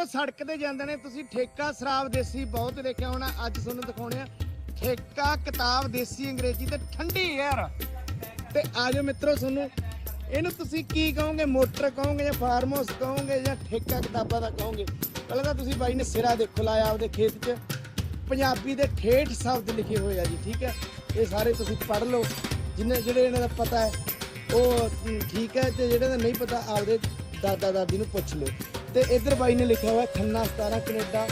ਮਿੱਤਰੋ ਸੜਕ ਤੇ ਜਾਂਦੇ ਨੇ। ਤੁਸੀਂ ਠੇਕਾ ਸ਼ਰਾਬ ਦੇਸੀ ਬਹੁਤ ਦੇਖਿਆ ਹੋਣਾ, ਅੱਜ ਤੁਹਾਨੂੰ ਦਿਖਾਉਣੇ ਆ। ਠੇਕਾ ਕਿਤਾਬ ਦੇਸੀ ਅੰਗਰੇਜ਼ੀ ਤੇ ਠੰਡੀ ਯਾਰ ਤੇ ਆਜੋ ਮਿੱਤਰੋ ਤੁਹਾਨੂੰ, ਇਹਨੂੰ ਤੁਸੀਂ ਕੀ ਕਹੋਗੇ? ਮੋਟਰ ਕਹੋਗੇ ਜਾਂ ਫਾਰਮ ਹਾਊਸ ਕਹੋਗੇ ਜਾਂ ਠੇਕਾ ਕਿਤਾਬਾਂ ਦਾ ਕਹੋਗੇ? ਪਹਿਲਾਂ ਤਾਂ ਤੁਸੀਂ ਬਾਈ ਨੇ ਸਿਰਾ ਦੇਖੋ ਲਾਇਆ ਆਪਦੇ ਖੇਤ 'ਚ। ਪੰਜਾਬੀ ਦੇ ਠੇਠ ਸ਼ਬਦ ਲਿਖੇ ਹੋਏ ਆ ਜੀ, ਠੀਕ ਹੈ? ਇਹ ਸਾਰੇ ਤੁਸੀਂ ਪੜ੍ਹ ਲਓ। ਜਿੰਨੇ ਜਿਹੜੇ ਇਹਨਾਂ ਦਾ ਪਤਾ ਹੈ, ਉਹ ਠੀਕ ਹੈ ਤੇ ਜਿਹੜੇ ਦਾ ਨਹੀਂ ਪਤਾ, ਆਪਦੇ ਦਾਦਾ ਦਾਦੀ ਨੂੰ ਪੁੱਛ ਲਓ। ਤੇ ਇਧਰ ਬਾਈ ਨੇ ਲਿਖਿਆ ਹੋਇਆ ਖੰਨਾ 17 ਕੈਨੇਡਾ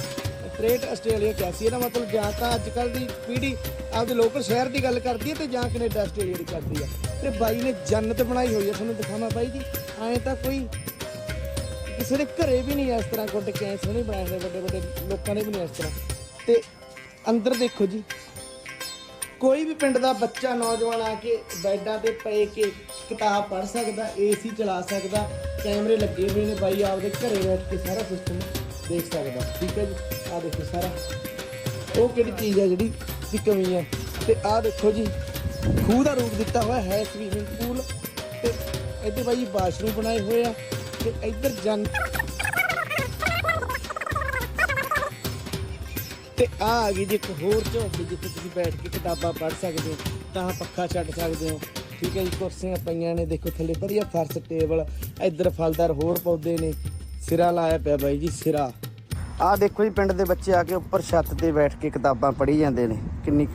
63 ਆਸਟ੍ਰੇਲੀਆ 81 ਇਹਦਾ ਮਤਲਬ ਜਾਂ ਤਾਂ ਅੱਜ ਕੱਲ ਦੀ ਪੀੜ੍ਹੀ ਆਪਦੇ ਲੋਕਲ ਸ਼ਹਿਰ ਦੀ ਗੱਲ ਕਰਦੀ ਹੈ ਤੇ ਜਾਂ ਕੈਨੇਡਾ, ਆਸਟ੍ਰੇਲੀਆ ਦੀ ਕਰਦੀ ਹੈ। ਤੇ ਬਾਈ ਨੇ ਜੰਨਤ ਬਣਾਈ ਹੋਈ ਹੈ, ਤੁਹਾਨੂੰ ਦਿਖਾਵਾਂ ਬਾਈ ਜੀ। ਐਂ ਤਾਂ ਕੋਈ ਕਿਸੇ ਦੇ ਘਰੇ ਵੀ ਨਹੀਂ ਇਸ ਤਰ੍ਹਾਂ ਗੁੱਡ ਕੇ ਐਂ ਸੋਹਣੇ ਬਣਾਏ ਹੋਏ ਵੱਡੇ ਵੱਡੇ ਲੋਕਾਂ ਨੇ ਵੀ ਨਹੀਂ ਇਸ ਤਰ੍ਹਾਂ। ਤੇ ਅੰਦਰ ਦੇਖੋ ਜੀ ਕੋਈ ਵੀ ਪਿੰਡ ਦਾ ਬੱਚਾ, ਨੌਜਵਾਨ ਆ ਕੇ ਬੈੱਡਾਂ ਤੇ ਪਏ ਕੇ ਕਿਤਾਬ ਪੜ੍ਹ ਸਕਦਾ ਏਸੀ ਚਲਾ ਸਕਦਾ, ਕੈਮਰੇ ਲੱਗੇ ਹੋਏ ਨੇ ਬਾਈ, ਆਪਦੇ ਘਰੇ ਬੈਠ ਕੇ ਸਾਰਾ ਸਿਸਟਮ ਦੇਖ ਸਕਦਾ। ਠੀਕ ਹੈ ਜੀ? ਆ ਦੇਖੋ ਸਾਰਾ। ਉਹ ਕਿਹੜੀ ਚੀਜ਼ ਹੈ ਜਿਹੜੀ ਦੀ ਕਮੀ ਹੈ ਤੇ ਆ ਦੇਖੋ ਜੀ, ਖੂਹ ਦਾ ਰੂਪ ਦਿੱਤਾ ਹੋਇਆ ਹੈ ਸਵੀਮਿੰਗ ਪੂਲ ਤੇ। ਇੱਥੇ ਬਾਈ ਬਾਥਰੂਮ ਬਣਾਏ ਹੋਏ ਆ ਤੇ ਇੱਧਰ ਜਨ ਤੇ ਆ ਆ ਗਈ ਜੀ ਇੱਕ ਹੋਰ ਝੋਪੜੀ ਜਿੱਥੇ ਤੁਸੀਂ ਬੈਠ ਕੇ ਕਿਤਾਬਾਂ ਪੜ੍ਹ ਸਕਦੇ ਹੋ, ਤਾਂ ਪੱਖਾ ਛੱਡ ਸਕਦੇ ਹੋ। ਠੀਕ ਹੈ ਜੀ, ਕੁਰਸੀਆਂ ਪਈਆਂ ਨੇ, ਦੇਖੋ ਥੱਲੇ ਵਧੀਆ ਫਰਸ਼ ਟੇਬਲ, ਇੱਧਰ ਫਲਦਾਰ ਹੋਰ ਪੌਦੇ ਨੇ, ਸਿਰਾ ਲਾਇਆ ਪਿਆ ਬਾਈ ਜੀ, ਸਿਰਾ। ਆ ਦੇਖੋ ਜੀ, ਪਿੰਡ ਦੇ ਬੱਚੇ ਆ ਕੇ ਉੱਪਰ ਛੱਤ ਤੇ ਬੈਠ ਕੇ ਕਿਤਾਬਾਂ ਪੜ੍ਹੀ ਜਾਂਦੇ ਨੇ, ਕਿੰਨੀ